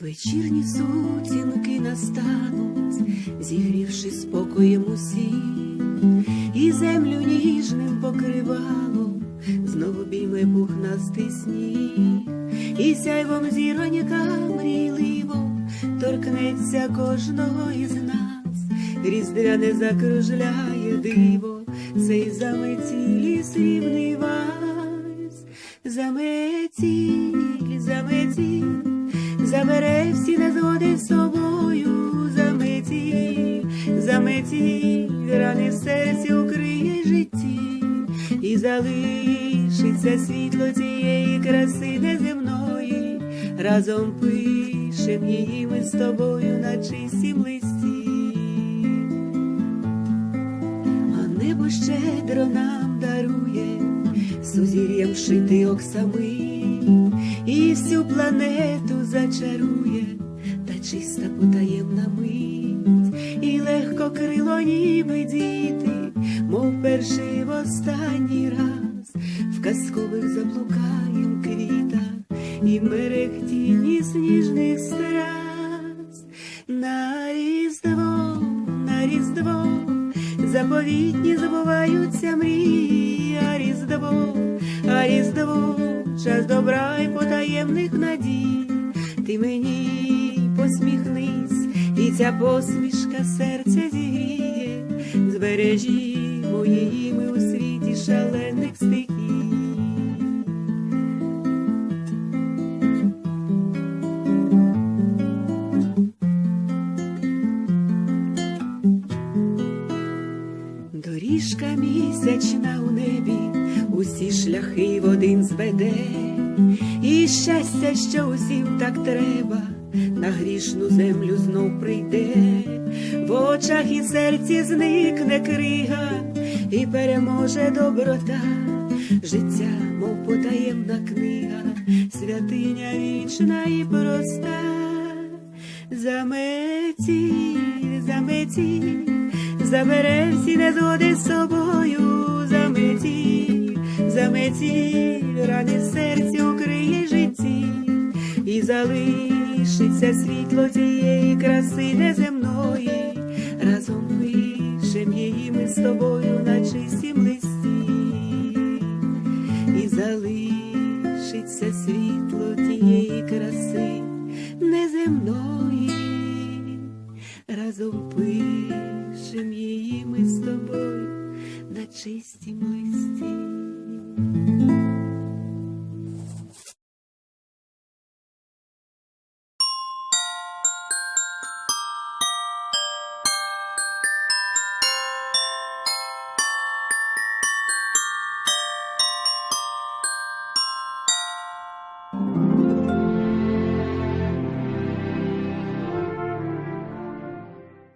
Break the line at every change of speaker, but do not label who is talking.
Вечірні сутінки настануть, зігрівши спокоєм усі, і землю ніжним покривалом знову обійме пухнастий сніг, і сяйвом зіронька мрійливо торкнеться кожного із нас, різдвяне закружляє диво, цей заметілі срібний вальс, заметіль, заметіль. Забере всі незгоди з собою, заметіль, заметіль, рани в серці укриє житті, і залишиться світло цієї краси неземної, разом пишем її ми з тобою на чистім листі, а небо щедро нам дарує сузір'ям шити оксами і всю планету зачарує та чиста потаємна мить, і легко крило ніби діти, мов перший в останній раз в казкових заблукаєм квітах і сніжних страз. На різдво, на різдво, заповітні забуваються мрії, а різдво, а різдво, час добра й потаємних надій. Ти мені посміхнись, і ця посмішка серця зігріє, збережімо її ми у світі шалених Доріжка місячна у небі, усі шляхи в один зведе, і щастя, що усім так треба, на грішну землю знов прийде, в очах і серці зникне крига, і переможе доброта, життя, мов потаємна книга, святиня вічна і проста, заметіль, заметіль забере всі незгоди з собою, заметіль, заметіль, рани в серці укриє житті, і залишиться світло цієї краси неземної, разом пишем її ми з тобою на чистім листі, і залишиться світло тієї краси неземної. Разом пишем її ми з тобою на чистім листі.